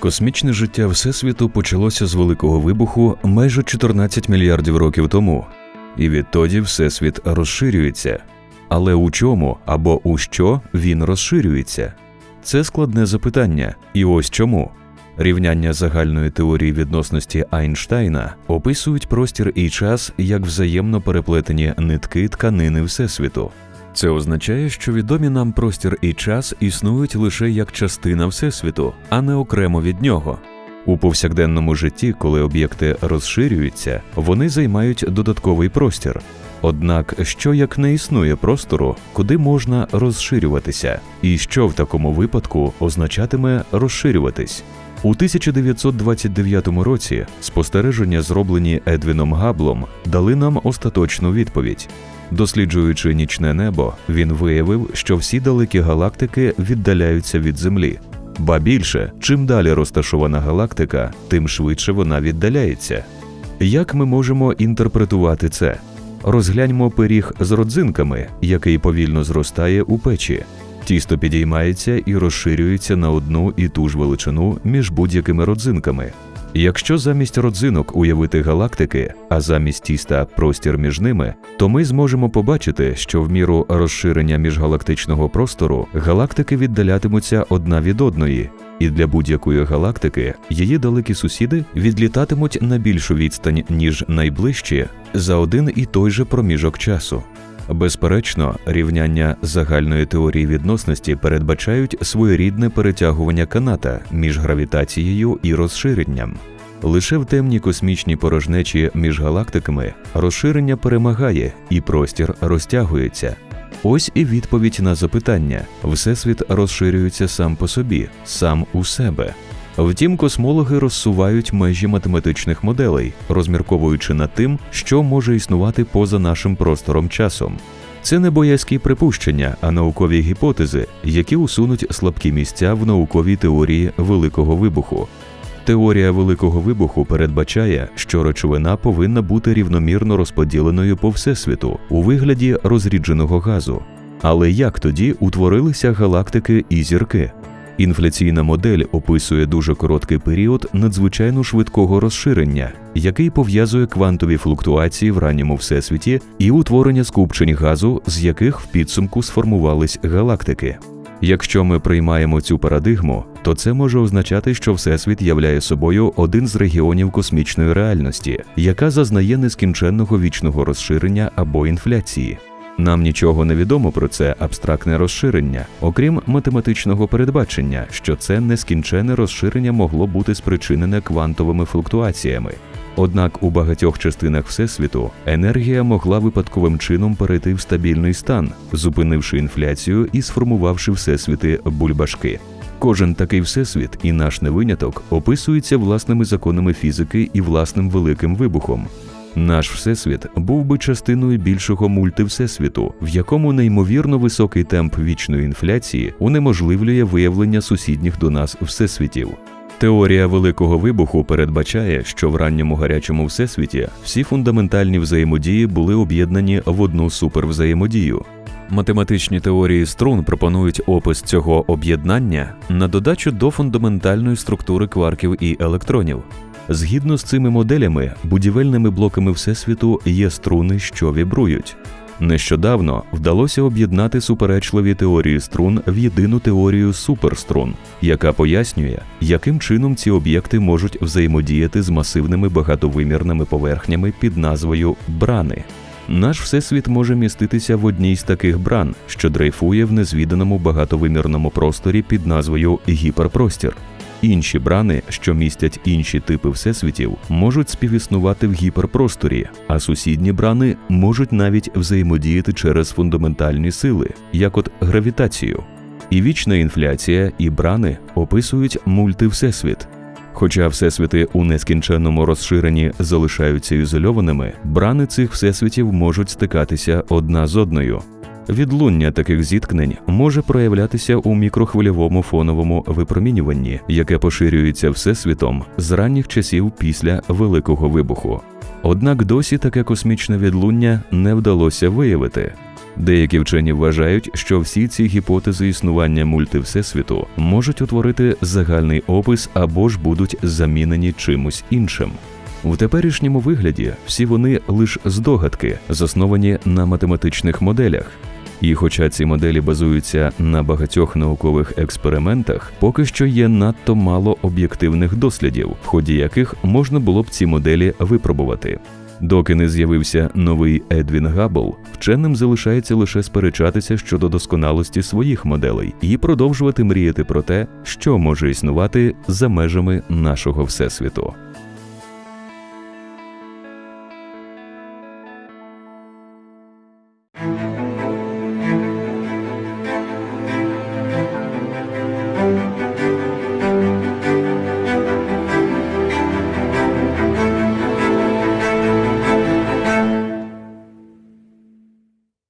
Космічне життя Всесвіту почалося з великого вибуху майже 14 мільярдів років тому, і відтоді Всесвіт розширюється. Але у чому або у що він розширюється? Це складне запитання, і ось чому. Рівняння загальної теорії відносності Айнштайна описують простір і час як взаємно переплетені нитки тканини Всесвіту. Це означає, що відомі нам простір і час існують лише як частина Всесвіту, а не окремо від нього. У повсякденному житті, коли об'єкти розширюються, вони займають додатковий простір. Однак, що як не існує простору, куди можна розширюватися, і що в такому випадку означатиме розширюватись? У 1929 році спостереження, зроблені Едвіном Габлом, дали нам остаточну відповідь. Досліджуючи нічне небо, він виявив, що всі далекі галактики віддаляються від Землі. Ба більше, чим далі розташована галактика, тим швидше вона віддаляється. Як ми можемо інтерпретувати це? Розгляньмо пиріг з родзинками, який повільно зростає у печі. Тісто підіймається і розширюється на одну і ту ж величину між будь-якими родзинками. Якщо замість родзинок уявити галактики, а замість тіста простір між ними, то ми зможемо побачити, що в міру розширення міжгалактичного простору галактики віддалятимуться одна від одної, і для будь-якої галактики її далекі сусіди відлітатимуть на більшу відстань, ніж найближчі, за один і той же проміжок часу. Безперечно, рівняння загальної теорії відносності передбачають своєрідне перетягування каната між гравітацією і розширенням. Лише в темній космічній порожнечі між галактиками розширення перемагає і простір розтягується. Ось і відповідь на запитання: Всесвіт розширюється сам по собі, сам у себе. Втім, космологи розсувають межі математичних моделей, розмірковуючи над тим, що може існувати поза нашим простором часом. Це не боязкі припущення, а наукові гіпотези, які усунуть слабкі місця в науковій теорії Великого вибуху. Теорія Великого вибуху передбачає, що речовина повинна бути рівномірно розподіленою по всесвіту у вигляді розрідженого газу. Але як тоді утворилися галактики і зірки? Інфляційна модель описує дуже короткий період надзвичайно швидкого розширення, який пов'язує квантові флуктуації в ранньому всесвіті і утворення скупчень газу, з яких в підсумку сформувались галактики. Якщо ми приймаємо цю парадигму, то це може означати, що Всесвіт являє собою один з регіонів космічної реальності, яка зазнає нескінченного вічного розширення або інфляції. Нам нічого не відомо про це абстрактне розширення, окрім математичного передбачення, що це нескінчене розширення могло бути спричинене квантовими флуктуаціями. Однак у багатьох частинах Всесвіту енергія могла випадковим чином перейти в стабільний стан, зупинивши інфляцію і сформувавши всесвіти бульбашки. Кожен такий всесвіт, і наш не виняток, описується власними законами фізики і власним великим вибухом. Наш всесвіт був би частиною більшого мультивсесвіту, в якому неймовірно високий темп вічної інфляції унеможливлює виявлення сусідніх до нас всесвітів. Теорія великого вибуху передбачає, що в ранньому гарячому всесвіті всі фундаментальні взаємодії були об'єднані в одну супервзаємодію. Математичні теорії струн пропонують опис цього об'єднання на додачу до фундаментальної структури кварків і електронів. Згідно з цими моделями, будівельними блоками Всесвіту є струни, що вібрують. Нещодавно вдалося об'єднати суперечливі теорії струн в єдину теорію суперструн, яка пояснює, яким чином ці об'єкти можуть взаємодіяти з масивними багатовимірними поверхнями під назвою брани. Наш всесвіт може міститися в одній з таких бран, що дрейфує в незвіданому багатовимірному просторі під назвою гіперпростір. Інші брани, що містять інші типи всесвітів, можуть співіснувати в гіперпросторі, а сусідні брани можуть навіть взаємодіяти через фундаментальні сили, як от гравітацію. І вічна інфляція, і брани описують мультивсесвіт. Хоча всесвіти у нескінченному розширенні залишаються ізольованими, брани цих всесвітів можуть стикатися одна з одною. Відлуння таких зіткнень може проявлятися у мікрохвильовому фоновому випромінюванні, яке поширюється всесвітом з ранніх часів після Великого вибуху. Однак досі таке космічне відлуння не вдалося виявити. Деякі вчені вважають, що всі ці гіпотези існування мультивсесвіту можуть утворити загальний опис або ж будуть замінені чимось іншим. У теперішньому вигляді всі вони лише здогадки, засновані на математичних моделях. І хоча ці моделі базуються на багатьох наукових експериментах, поки що є надто мало об'єктивних дослідів, в ході яких можна було б ці моделі випробувати. Доки не з'явився новий Едвін Габбл, вченим залишається лише сперечатися щодо досконалості своїх моделей і продовжувати мріяти про те, що може існувати за межами нашого всесвіту.